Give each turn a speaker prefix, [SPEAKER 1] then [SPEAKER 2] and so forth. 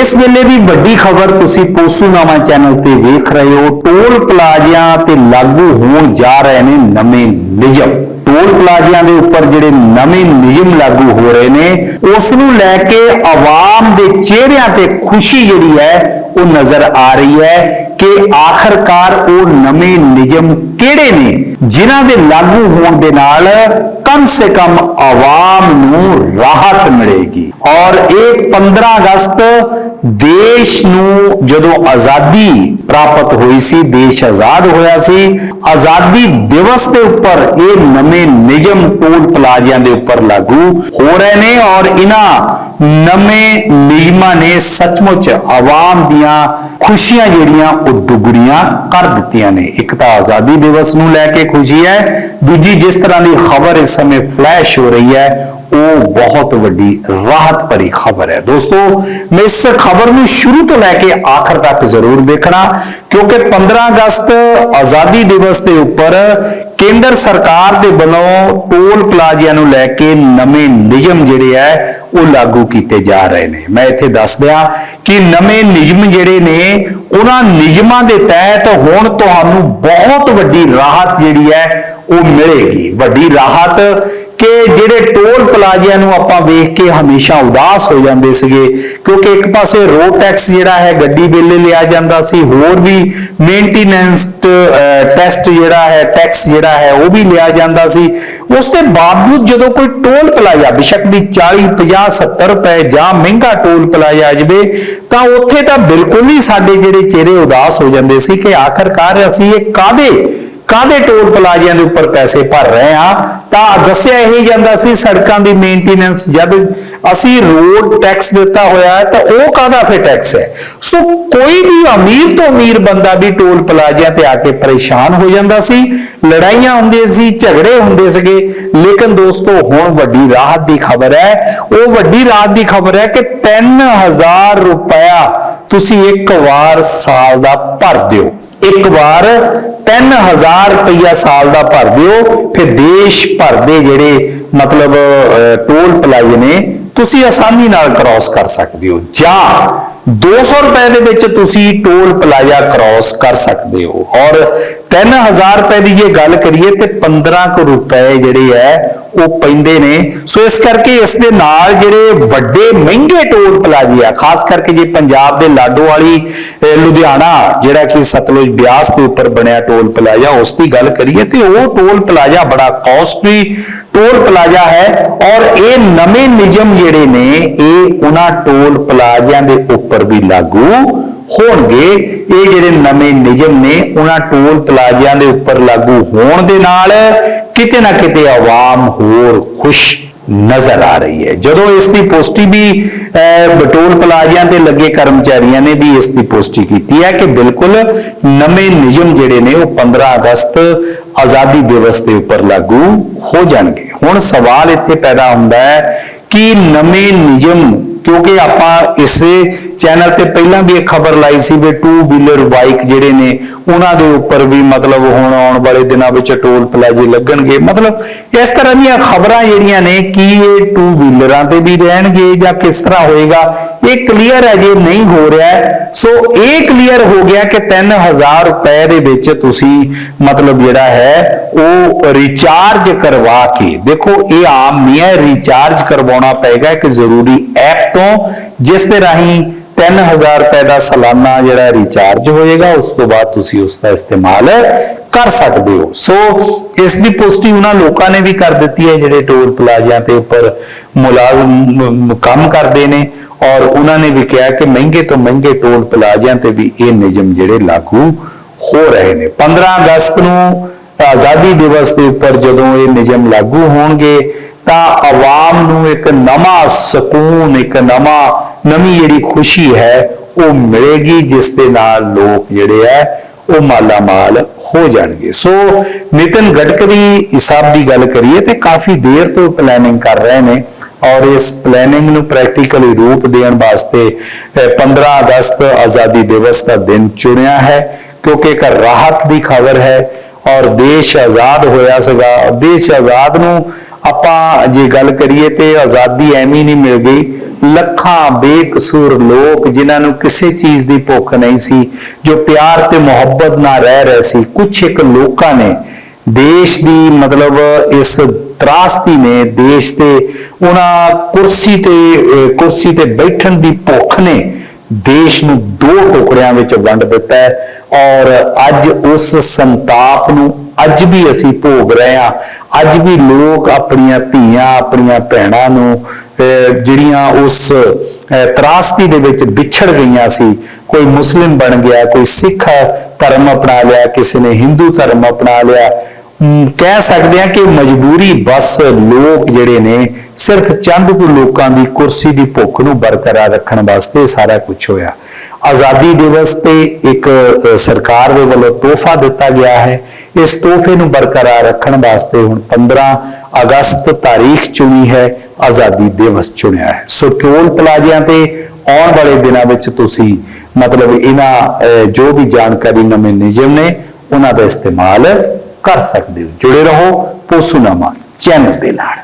[SPEAKER 1] ਇਸ ਵੇਲੇ ਦੀ ਵੱਡੀ ਖਬਰ ਤੁਸੀਂ ਪੋਸੂਨਾਮਾ ਚੈਨਲ ਤੇ ਵੇਖ ਰਹੇ ਹੋ। ਟੋਲ ਪਲਾਜ਼ਿਆਂ ਤੇ ਲਾਗੂ ਹੋਣ ਜਾ ਰਹੇ ਨੇ ਨਵੇਂ ਨਿਯਮ। ਟੋਲ ਪਲਾਜ਼ਿਆਂ ਦੇ ਉੱਪਰ ਜਿਹੜੇ ਨਵੇਂ ਨਿਯਮ ਲਾਗੂ ਹੋ ਰਹੇ ਨੇ, ਉਸ ਨੂੰ ਲੈ ਕੇ ਆਵਾਮ ਦੇ ਚਿਹਰਿਆਂ ਤੇ ਖੁਸ਼ੀ ਜਿਹੜੀ ਹੈ, ਉਹ ਨਜ਼ਰ ਆ ਰਹੀ ਹੈ ਕਿ ਆਖਰਕਾਰ ਉਹ ਨਵੇਂ ਨਿਯਮ ਕਿਹੜੇ ਨੇ? ਜਿਨ੍ਹਾਂ ਦੇ ਲਾਗੂ ਹੋਣ ਦੇ ਨਾਲ ਕਮ ਸੇ ਕਮ ਆਵਾਮ ਨੂੰ ਰਾਹਤ ਮਿਲੇਗੀ। ਔਰ ਇਹ 15 ਅਗਸਤ ਦੇਸ਼ ਨੂੰ ਜਦੋਂ ਆਜ਼ਾਦੀ ਪ੍ਰਾਪਤ ਹੋਈ ਸੀ, ਦੇਸ਼ ਆਜ਼ਾਦ ਹੋਇਆ ਸੀ, ਆਜ਼ਾਦੀ ਦਿਵਸ ਦੇ ਉੱਪਰ ਇਹ ਨਵੇਂ ਨਿਯਮ ਟੋਲ ਪਲਾਜ਼ਿਆਂ ਦੇ ਉੱਪਰ ਲਾਗੂ ਹੋ ਰਹੇ ਨੇ ਔਰ ਇਹਨਾਂ ਨਵੇਂ ਨਿਯਮਾਂ ਨੇ ਸੱਚਮੁੱਚ ਆਵਾਮ ਦੀਆਂ ਖੁਸ਼ੀਆਂ ਜਿਹੜੀਆਂ, ਉਹ ਦੁੱਗਣੀਆਂ ਕਰ ਦਿੱਤੀਆਂ ਨੇ। ਇੱਕ ਤਾਂ ਆਜ਼ਾਦੀ ਦਿਵਸ ਨੂੰ ਲੈ ਕੇ ਖੁਸ਼ੀ ਹੈ। ਦੂਜੀ ਜਿਸ ਤਰ੍ਹਾਂ ਦੀ ਖਬਰ ਇਸ ਸਮੇਂ ਫਲੈਸ਼ ਹੋ ਰਹੀ ਹੈ, ਉਹ ਬਹੁਤ ਵੱਡੀ ਰਾਹਤ ਭਰੀ ਖਬਰ ਹੈ। ਦੋਸਤੋ ਇਸ ਖਬਰ ਨੂੰ ਸ਼ੁਰੂ ਤੋਂ ਲੈ ਕੇ ਆਖਰ ਤੱਕ ਜ਼ਰੂਰ ਦੇਖਣਾ ਕਿਉਂਕਿ 15 ਅਗਸਤ ਆਜ਼ਾਦੀ ਦਿਵਸ ਦੇ ਉੱਪਰ ਕੇਂਦਰ ਸਰਕਾਰ ਦੇ ਵੱਲੋਂ ਟੋਲ ਪਲਾਜ਼ਿਆਂ ਨੂੰ ਲੈ ਕੇ ਨਵੇਂ ਨਿਯਮ ਜਿਹੜੇ ਹੈ, ਉਹ ਲਾਗੂ ਕੀਤੇ ਜਾ ਰਹੇ ਨੇ। ਮੈਂ ਇੱਥੇ ਦੱਸ ਦਿਆਂ ਕਿ ਨਵੇਂ ਨਿਯਮ ਜਿਹੜੇ ਨੇ ਉਹਨਾਂ ਨਿਯਮਾਂ ਦੇ ਤਹਿਤ ਹੁਣ ਤੁਹਾਨੂੰ ਬਹੁਤ ਵੱਡੀ ਰਾਹਤ ਜਿਹੜੀ ਹੈ, ਉਹ ਮਿਲੇਗੀ। ਵੱਡੀ ਰਾਹਤ ਕਿ ਜਿਹੜੇ ਟੋਲ ਪਲਾਜ਼ਿਆਂ ਨੂੰ ਆਪਾਂ ਵੇਖ ਕੇ ਹਮੇਸ਼ਾ ਉਦਾਸ ਹੋ ਜਾਂਦੇ ਸੀਗੇ, ਕਿਉਂਕਿ ਇੱਕ ਪਾਸੇ ਰੋਡ ਟੈਕਸ ਜਿਹੜਾ ਹੈ, ਗੱਡੀ ਵੇਲੇ ਲਿਆ ਜਾਂਦਾ ਸੀ, ਹੋਰ ਵੀ ਮੇਨਟੇਨੈਂਸ ਟੈਸਟ ਜਿਹੜਾ ਹੈ ਟੈਕਸ ਜਿਹੜਾ ਹੈ, ਉਹ ਵੀ ਲਿਆ ਜਾਂਦਾ ਸੀ। ਉਸ ਦੇ ਬਾਵਜੂਦ ਜਦੋਂ ਕੋਈ ਟੋਲ ਪਲਾਜ਼ਾ, ਬਿਸ਼ੱਕ ਦੀ 40 50 70 ਰੁਪਏ ਜਾਂ ਮਹਿੰਗਾ ਟੋਲ ਪਲਾਜ਼ਾ ਆ ਜਵੇ, ਤਾਂ ਉੱਥੇ ਤਾਂ ਬਿਲਕੁਲ ਹੀ ਸਾਡੇ ਜਿਹੜੇ ਚਿਹਰੇ ਉਦਾਸ ਹੋ ਜਾਂਦੇ ਸੀ ਕਿ ਆਖਰਕਾਰ ਅਸੀਂ ਇਹ ਕਾਦੇ ਕਾਦੇ ਟੋਲ ਪਲਾਜ਼ਿਆਂ ਦੇ ਉੱਪਰ ਪੈਸੇ ਭਰ ਰਹੇ ਆ ਤਾਂ ਦੱਸਿਆ ਇਹ ਜਾਂਦਾ ਸੀ, ਸੜਕਾਂ ਦੀ ਮੇਨਟੇਨੈਂਸ ਜਦ ਅਸੀਂ ਰੋਡ ਟੈਕਸ ਦਿੱਤਾ ਹੋਇਆ ਹੈ, ਤਾਂ ਉਹ ਕਾਦਾ ਫੇ ਟੈਕਸ ਹੈ? ਸੋ ਕੋਈ ਵੀ ਅਮੀਰ ਤੋਂ ਅਮੀਰ ਬੰਦਾ ਵੀ ਟੋਲ ਪਲਾਜ਼ਿਆਂ ਤੇ ਆ ਕੇ ਪਰੇਸ਼ਾਨ ਹੋ ਜਾਂਦਾ ਸੀ। ਲੜਾਈਆਂ ਹੁੰਦੀਆਂ ਸੀ, ਝਗੜੇ ਹੁੰਦੇ ਸੀਗੇ, ਲੇਕਿਨ ਦੋਸਤੋ, ਹੁਣ ਵੱਡੀ ਰਾਹਤ ਦੀ ਖਬਰ ਹੈ। ਉਹ ਵੱਡੀ ਰਾਹਤ ਦੀ ਖਬਰ ਹੈ ਕਿ 3000 ਰੁਪਇਆ ਤੁਸੀਂ ਇੱਕ ਵਾਰ ਸਾਲ ਦਾ ਭਰ ਦਿਓ। ਇੱਕ ਵਾਰ 3000 ਰੁਪਇਆ ਸਾਲ ਦਾ ਭਰ ਦਿਓ ਫਿਰ ਦੇਸ਼ ਭਰ ਦੇ ਜਿਹੜੇ ਮਤਲਬ ਅਹ, ਟੋਲ ਪਲਾਜ਼ੇ ਨੇ ਤੁਸੀਂ ਆਸਾਨੀ ਨਾਲ ਕ੍ਰਾਸ ਕਰ ਸਕਦੇ ਹੋ। ਜਾਂ 200 ਰੁਪਏ ਦੇ ਵਿੱਚ ਤੁਸੀਂ ਟੋਲ ਪਲਾਜ਼ਾ ਕ੍ਰਾਸ ਕਰ ਸਕਦੇ ਹੋ। ਔਰ 3000 ਰੁਪਏ ਦੀ ਜੇ ਗੱਲ ਕਰੀਏ ਤੇ 15 ਕੁ ਰੁਪਏ ਜਿਹੜੇ ਹੈ ਉਹ ਪੈਂਦੇ ਨੇ। ਸੋ ਇਸ ਕਰਕੇ ਇਸ ਦੇ ਨਾਲ ਜਿਹੜੇ ਵੱਡੇ ਮਹਿੰਗੇ ਟੋਲ ਪਲਾਜ਼ੇ ਆ, ਖਾਸ ਕਰਕੇ ਜੇ ਪੰਜਾਬ ਦੇ ਲਾਡੋ ਵਾਲੀ ਲੁਧਿਆਣਾ, ਜਿਹੜਾ ਕਿ ਸਤਲੁਜ ਬਿਆਸ ਦੇ ਉੱਪਰ ਬਣਿਆ ਟੋਲ ਪਲਾਜ਼ਾ, ਉਸ ਦੀ ਗੱਲ ਕਰੀਏ ਤੇ ਉਹ ਟੋਲ ਪਲਾਜ਼ਾ ਬੜਾ ਕਾਸਟਲੀ ਟੋਲ ਪਲਾਜ਼ਾ ਹੈ ਔਰ ਇਹ ਨਵੇਂ ਨਿਯਮ ਜਿਹੜੇ ਨੇ, ਇਹ ਉਹਨਾਂ ਟੋਲ ਪਲਾਜ਼ਿਆਂ ਦੇ ਉੱਪਰ ਵੀ ਲਾਗੂ ਹੋਣਗੇ ਇਹ ਜਿਹੜੇ ਨਵੇਂ ਨਿਯਮ ਨੇ ਉਹਨਾਂ ਟੋਲ ਪਲਾਜ਼ਿਆਂ ਦੇ ਉੱਪਰ ਲਾਗੂ ਹੋਣ ਦੇ ਨਾਲ ਕਿਤੇ ਨਾ ਕਿਤੇ ਆਵਾਮ ਹੋਰ ਖੁਸ਼ ਨਜ਼ਰ ਆ ਰਹੀ ਹੈ। ਜਦੋਂ ਇਸ ਦੀ ਪੁਸ਼ਟੀ ਵੀ ਅਹ, ਟੋਲ ਪਲਾਜ਼ਿਆਂ ਤੇ ਲੱਗੇ ਕਰਮਚਾਰੀਆਂ ਨੇ ਵੀ ਇਸ ਦੀ ਪੁਸ਼ਟੀ ਕੀਤੀ ਹੈ ਕਿ ਬਿਲਕੁਲ ਨਵੇਂ ਨਿਯਮ ਜਿਹੜੇ ਨੇ ਉਹ 15 ਅਗਸਤ ਆਜ਼ਾਦੀ ਦਿਵਸ ਦੇ ਉੱਪਰ ਲਾਗੂ ਹੋ ਜਾਣਗੇ। ਹੁਣ ਸਵਾਲ ਇੱਥੇ ਪੈਦਾ ਹੁੰਦਾ ਹੈ ਕਿ ਨਵੇਂ ਨਿਯਮ ਕਿਉਂਕਿ ਆਪਾਂ ਇਸੇ ਚੈਨਲ ਤੇ ਪਹਿਲਾਂ ਵੀ ਇੱਕ ਖਬਰ ਲਾਈ ਸੀ ਵੀ ਟੂ ਵੀਲਰ ਬਾਈਕ ਜਿਹੜੇ ਨੇ, ਉਹਨਾਂ ਦੇ ਉੱਪਰ ਵੀ ਮਤਲਬ ਹੁਣ ਆਉਣ ਵਾਲੇ ਦਿਨਾਂ ਵਿੱਚ ਟੋਲ ਪਲਾਜ਼ੇ ਲੱਗਣਗੇ। ਮਤਲਬ ਇਸ ਤਰ੍ਹਾਂ ਦੀਆਂ ਖਬਰਾਂ ਜਿਹੜੀਆਂ ਨੇ, ਕੀ ਇਹ ਟੂ ਵੀਲਰਾਂ ਤੇ ਵੀ ਰਹਿਣਗੇ ਜਾਂ ਕਿਸ ਤਰ੍ਹਾਂ ਹੋਏਗਾ, ਇਹ ਕਲੀਅਰ ਹੈ ਜੇ ਨਹੀਂ ਹੋ ਰਿਹਾ। ਸੋ ਇਹ ਕਲੀਅਰ ਹੋ ਗਿਆ ਕਿ 3000 ਰੁਪਏ ਦੇ ਵਿੱਚ ਤੁਸੀਂ ਮਤਲਬ ਜਿਹੜਾ ਹੈ, ਉਹ ਰਿਚਾਰਜ ਕਰਵਾ ਕੇ, ਦੇਖੋ, ਇਹ ਆਮ ਨਹੀਂ ਹੈ ਰਿਚਾਰਜ ਕਰਵਾਉਣਾ ਪਏਗਾ ਇੱਕ ਜ਼ਰੂਰੀ ਐਪ ਤੋਂ, ਜਿਸ ਦੇ ਰਾਹੀਂ 3000 ਰੁਪਏ ਦਾ ਸਾਲਾਨਾ ਜਿਹੜਾ ਰਿਚਾਰਜ ਹੋਏਗਾ, ਉਸ ਤੋਂ ਬਾਅਦ ਤੁਸੀਂ ਉਸ ਦਾ ਇਸਤੇਮਾਲ ਕਰ ਸਕਦੇ ਹੋ। ਸੋ ਇਸ ਦੀ ਪੁਸ਼ਟੀ ਉਹਨਾਂ ਲੋਕਾਂ ਨੇ ਵੀ ਕਰ ਦਿੱਤੀ ਹੈ, ਜਿਹੜੇ ਟੋਲ ਪਲਾਜ਼ਿਆਂ ਤੇ ਉੱਪਰ ਮੁਲਾਜ਼ਮ ਕੰਮ ਕਰਦੇ ਨੇ। ਔਰ ਉਹਨਾਂ ਨੇ ਵੀ ਕਿਹਾ ਕਿ ਮਹਿੰਗੇ ਤੋਂ ਮਹਿੰਗੇ ਟੋਲ ਪਲਾਜ਼ਿਆਂ ਤੇ ਵੀ ਇਹ ਨਿਯਮ ਜਿਹੜੇ ਲਾਗੂ ਹੋ ਰਹੇ ਨੇ। 15 ਅਗਸਤ ਨੂੰ ਆਜ਼ਾਦੀ ਦਿਵਸ ਦੇ ਉੱਪਰ ਜਦੋਂ ਇਹ ਨਿਯਮ ਲਾਗੂ ਹੋਣਗੇ ਤਾਂ ਆਵਾਮ ਨੂੰ ਇੱਕ ਨਵਾਂ ਸਕੂਨ ਇੱਕ ਨਵਾਂ ਨਵੀਂ ਜਿਹੜੀ ਖੁਸ਼ੀ ਹੈ ਉਹ ਮਿਲੇਗੀ ਜਿਸ ਦੇ ਨਾਲ ਲੋਕ ਜਿਹੜੇ ਹੈ ਉਹ ਮਾਲਾ ਮਾਲ ਹੋ ਜਾਣਗੇ। ਸੋ ਨਿਤਨ ਗਡਕਰੀ ਸਾਹਿਬ ਦੀ ਗੱਲ ਕਰੀਏ ਤੇ ਕਾਫੀ ਦੇਰ ਤੋਂ ਪਲੈਨਿੰਗ ਕਰ ਰਹੇ ਨੇ ਔਰ ਇਸ ਪਲੈਨਿੰਗ ਨੂੰ ਪ੍ਰੈਕਟੀਕਲੀ ਰੂਪ ਦੇਣ ਵਾਸਤੇ ਅਹ, 15 ਅਗਸਤ ਆਜ਼ਾਦੀ ਦਿਵਸ ਦਾ ਦਿਨ ਚੁਣਿਆ ਹੈ ਕਿਉਂਕਿ ਇੱਕ ਰਾਹਤ ਦੀ ਖਬਰ ਹੈ ਔਰ ਦੇਸ਼ ਆਜ਼ਾਦ ਹੋਇਆ ਸੀਗਾ। ਦੇਸ਼ ਆਜ਼ਾਦ ਨੂੰ ਆਪਾਂ ਜੇ ਗੱਲ ਕਰੀਏ ਤੇ ਆਜ਼ਾਦੀ ਐਵੇਂ ਨਹੀਂ ਮਿਲ ਗਈ। ਲੱਖਾਂ ਬੇਕਸੂਰ ਲੋਕ ਜਿਨ੍ਹਾਂ ਨੂੰ ਕਿਸੇ ਚੀਜ਼ ਦੀ ਭੁੱਖ ਨਹੀਂ ਸੀ, ਜੋ ਪਿਆਰ ਤੇ ਮੁਹੱਬਤ ਨਾਲ ਰਹਿ ਰਹੇ ਸੀ ਕੁਝ ਇੱਕ ਲੋਕਾਂ ਨੇ ਦੇਸ਼ ਦੀ ਮਤਲਬ ਇਸ ਤਰਾਸਦੀ ਨੇ ਦੇਸ਼ ਤੇ ਉਹਨਾਂ ਕੁਰਸੀ ਤੇ ਕੁਰਸੀ ਤੇ ਬੈਠਣ ਦੀ ਭੁੱਖ ਨੇ ਦੇਸ਼ ਨੂੰ ਦੋ ਟੁਕੜਿਆਂ ਵਿੱਚ ਵੰਡ ਦਿੱਤਾ ਹੈ। ਔਰ ਅੱਜ ਉਸ ਸੰਤਾਪ ਨੂੰ ਅੱਜ ਵੀ ਅਸੀਂ ਭੋਗ ਰਹੇ ਹਾਂ। ਅੱਜ ਵੀ ਲੋਕ ਆਪਣੀਆਂ ਧੀਆਂ, ਆਪਣੀਆਂ ਭੈਣਾਂ ਨੂੰ, ਅਹ, ਜਿਹੜੀਆਂ ਉਸ, ਅਹ, ਤਰਾਸਦੀ ਦੇ ਵਿੱਚ ਵਿਛੜ ਗਈਆਂ ਸੀ, ਕੋਈ ਮੁਸਲਿਮ ਬਣ ਗਿਆ, ਕੋਈ ਸਿੱਖ ਧਰਮ ਅਪਣਾ ਲਿਆ, ਕਿਸੇ ਨੇ ਹਿੰਦੂ ਧਰਮ ਅਪਣਾ ਲਿਆ ਕਹਿ ਸਕਦੇ ਹਾਂ ਕਿ ਮਜਬੂਰੀ ਬਸ ਲੋਕ ਜਿਹੜੇ ਨੇ ਸਿਰਫ ਚੰਦ ਕੁ ਲੋਕਾਂ ਦੀ ਕੁਰਸੀ ਦੀ ਭੁੱਖ ਨੂੰ ਬਰਕਰਾਰ ਰੱਖਣ ਵਾਸਤੇ ਸਾਰਾ ਕੁਝ ਹੋਇਆ। ਆਜ਼ਾਦੀ ਦਿਵਸ ਤੇ ਇੱਕ ਸਰਕਾਰ ਦੇ ਵੱਲੋਂ ਤੋਹਫਾ ਦਿੱਤਾ ਗਿਆ ਹੈ। ਇਸ ਤੋਹਫੇ ਨੂੰ ਬਰਕਰਾਰ ਰੱਖਣ ਵਾਸਤੇ ਹੁਣ 15 ਅਗਸਤ ਤਾਰੀਖ ਚੁਣੀ ਹੈ ਆਜ਼ਾਦੀ ਦਿਵਸ ਚੁਣਿਆ ਹੈ। ਸੋ ਟੋਲ ਪਲਾਜ਼ਿਆਂ ਤੇ ਆਉਣ ਵਾਲੇ ਦਿਨਾਂ ਵਿੱਚ ਤੁਸੀਂ ਮਤਲਬ ਇਹਨਾਂ ਅ, ਜੋ ਵੀ ਜਾਣਕਾਰੀ ਨਵੇਂ ਨਿਯਮ ਨੇ ਉਹਨਾਂ ਦਾ ਇਸਤੇਮਾਲ ਕਰ ਸਕਦੇ ਹੋ। ਜੁੜੇ ਰਹੋ ਪੋਸੂਨਾਮਾ ਚੈਨਲ ਦੇ ਨਾਲ।